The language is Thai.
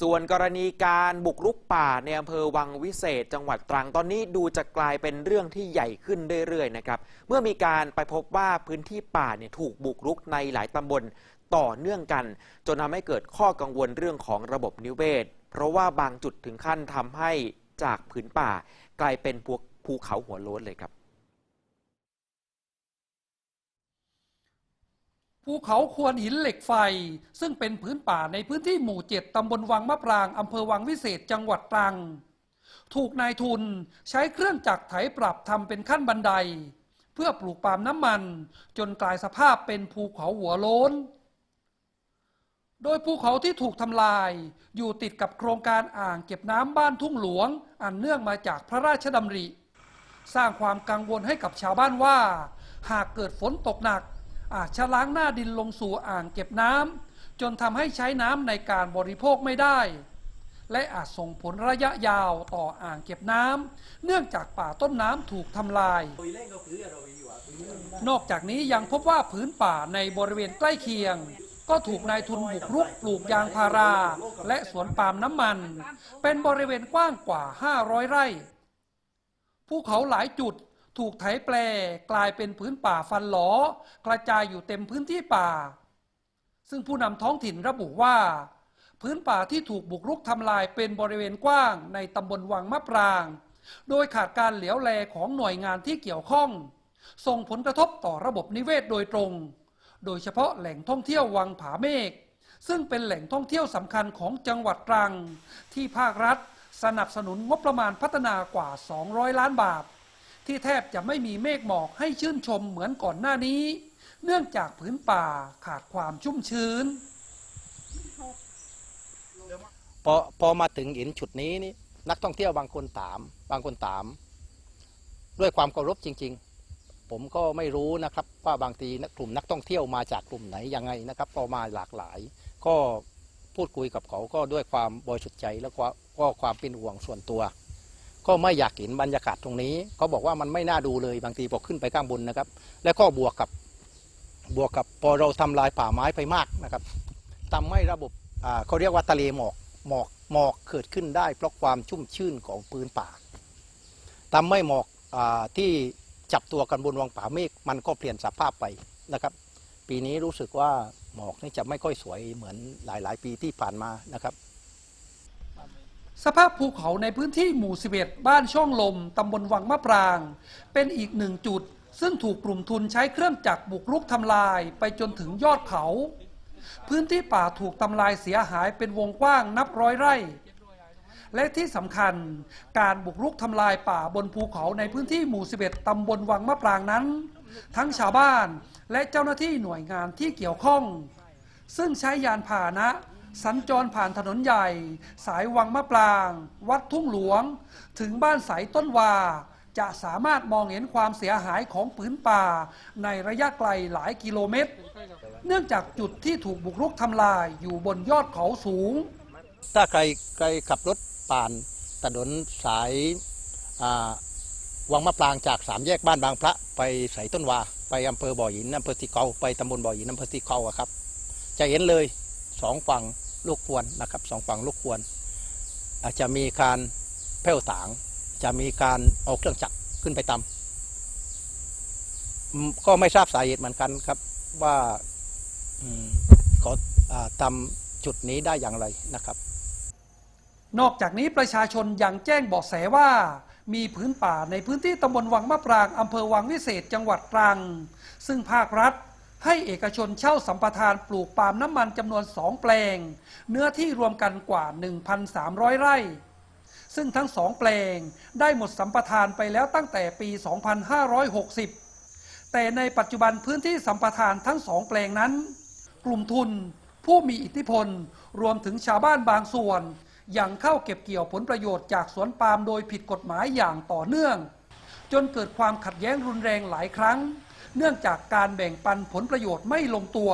ส่วนกรณีการบุกรุกป่าในอำเภอวังวิเศษ จังหวัดตรังตอนนี้ดูจะกลายเป็นเรื่องที่ใหญ่ขึ้นเรื่อยๆนะครับเมื่อมีการไปพบว่าพื้นที่ป่าเนี่ยถูกบุกรุกในหลายตำบลต่อเนื่องกัน จนทำให้เกิดข้อกังวลเรื่องของระบบนิเวศ เพราะว่าบางจุดถึงขั้นทำให้จากผืนป่า กลายเป็นภูเขาหัวโล้นเลยครับ ภูเขาควรหินเหล็กไฟ ซึ่งเป็นพื้นป่าในพื้นที่หมู่เจ็ดตำบลวังมะปรางอำเภอวังวิเศษจังหวัดตรัง ถูกนายทุนใช้เครื่องจักรไถปรับทำเป็นขั้นบันได เพื่อปลูกปาล์มน้ำมัน จนกลายสภาพเป็นภูเขาหัวโล้น โดยภูเขาที่ถูกทำลาย อยู่ติดกับโครงการอ่างเก็บน้ำบ้านทุ่งหลวง อันเนื่องมาจากพระราชดำริ สร้างความกังวลให้กับชาวบ้านว่า หากเกิดฝนตกหนัก ชะล้างหน้าดินลงสู่อ่างเก็บน้ำจนทำให้ใช้น้ำในการบริโภคไม่ได้ และอาจส่งผลระยะยาวต่ออ่างเก็บน้ำเนื่องจากป่าต้นน้ำถูกทำลาย นอกจากนี้ยังพบว่าผืนป่าในบริเวณใกล้เคียงก็ถูกนายทุนบุกรุกปลูกยางพารา และสวนปาล์มน้ำมัน เป็นบริเวณกว้างกว่า 500 ไร่ ภูเขาหลายจุด ถูกไถแปลกลายเป็นพื้นป่าฟันหลอ กระจายอยู่เต็มพื้นที่ป่า ซึ่งผู้นำท้องถิ่นระบุว่า พื้นป่าที่ถูกบุกรุกทำลายเป็นบริเวณกว้างในตำบลวังมะปราง โดยขาดการเหลียวแลของหน่วยงานที่เกี่ยวข้อง ส่งผลกระทบต่อระบบนิเวศโดยตรง โดยเฉพาะแหล่งท่องเที่ยววังผาเมฆซึ่งเป็นแหล่งท่องเที่ยวสำคัญของจังหวัดตรัง ที่ภาครัฐ สนับสนุนงบประมาณพัฒนากว่า 200 ล้านบาท ที่แทบจะไม่มีเมฆหมอกให้ชื่นชมเหมือนก่อนหน้านี้ เนื่องจากผืนป่าขาดความชุ่มชื้น พอพอมาถึงหินจุดนี้นี่นักท่องเที่ยวบางคนถาม บางคนถาม ด้วยความเคารพจริง ๆ ผมก็ไม่รู้นะครับว่าบางทีกลุ่มนักท่องเที่ยวมาจากกลุ่มไหนยังไงนะครับพอมาหลากหลาย ก็พูดคุยกับเขาก็ด้วยความบริสุทธิ์ใจแล้วก็ความเป็นห่วงส่วนตัว ก็ไม่อยากเห็นบรรยากาศตรงนี้เขาบอกว่ามันไม่น่าดูเลยบางทีพอขึ้นไปข้างบนนะครับ แล้วก็บวกกับบวกกับพอเราทำลายป่าไม้ไปมากนะครับทำให้ระบบเขาเรียกว่าทะเลหมอกหมอกหมอกเกิดขึ้นได้เพราะความชุ่มชื่นของพื้นป่าทำให้หมอกอที่จับตัวกันบนวังป่าเมฆมันก็เปลี่ยนสภาพไปนะครับ ปีนี้รู้สึกว่าหมอกนี่จะไม่ค่อยสวยเหมือนหลาย ๆ ปีที่ผ่านมานะครับ สภาพภูเขาในพื้นที่หมู่ 11 บ้านช่องลม ตำบลวังมะปราง เป็นอีกหนึ่งจุด ซึ่งถูกกลุ่มทุนใช้เครื่องจักรบุกรุกทำลายไปจนถึงยอดเขา พื้นที่ป่าถูกทำลายเสียหายเป็นวงกว้างนับร้อยไร่ และที่สำคัญการบุกรุกทำลายป่าบนภูเขาในพื้นที่หมู่ 11 ตำบลวังมะปรางนั้น ทั้งชาวบ้านและเจ้าหน้าที่หน่วยงานที่เกี่ยวข้อง ซึ่งใช้ยานพาหนะ สัญจรผ่านถนนใหญ่ สายวังมะปราง วัดทุ่งหลวง ถึงบ้านสายต้นวา จะสามารถมองเห็นความเสียหายของผืนป่า ในระยะไกลหลายกิโลเมตร เนื่องจากจุดที่ถูกบุกรุกทำลายอยู่บนยอดเขาสูง ถ้าใครใครขับรถผ่านถนนสายวังมะปรางจากสามแยกบ้านบางพระไปใส่ต้นวา ไปอำเภอบ่อหินอำเภอสีเกาไปตำบลบ่อหินอำเภอสีเกาครับ จะเห็นเลยสองฝั่ง ลูกควรนะครับสองฝั่งลูกควรอาจจะมีการแผ่วถาง จะมีการเอาเครื่องจักรขึ้นไปตำก็ไม่ทราบสาเหตุเหมือนกันครับว่าเขาอ่าทำจุดนี้ได้อย่างไรนะครับ นอกจากนี้ประชาชนยังแจ้งเบาะแสว่ามีพื้นป่าในพื้นที่ตำบลวังมะปรางอำเภอวังวิเศษจังหวัดตรัง ซึ่งภาครัฐ ให้เอกชนเช่าสัมปทานปลูกปาล์มน้ำมันจำนวนสองแปลง เนื้อที่รวมกันกว่า 1,300 ไร่ ซึ่งทั้งสองแปลงได้หมดสัมปทานไปแล้วตั้งแต่ปี 2560 แต่ในปัจจุบันพื้นที่สัมปทานทั้งสองแปลงนั้น กลุ่มทุน ผู้มีอิทธิพล รวมถึงชาวบ้านบางส่วนยังเข้าเก็บเกี่ยวผลประโยชน์จากสวนปาล์มโดยผิดกฎหมายอย่างต่อเนื่อง จนเกิดความขัดแย้งรุนแรงหลายครั้ง เนื่องจากการแบ่งปันผลประโยชน์ไม่ลงตัว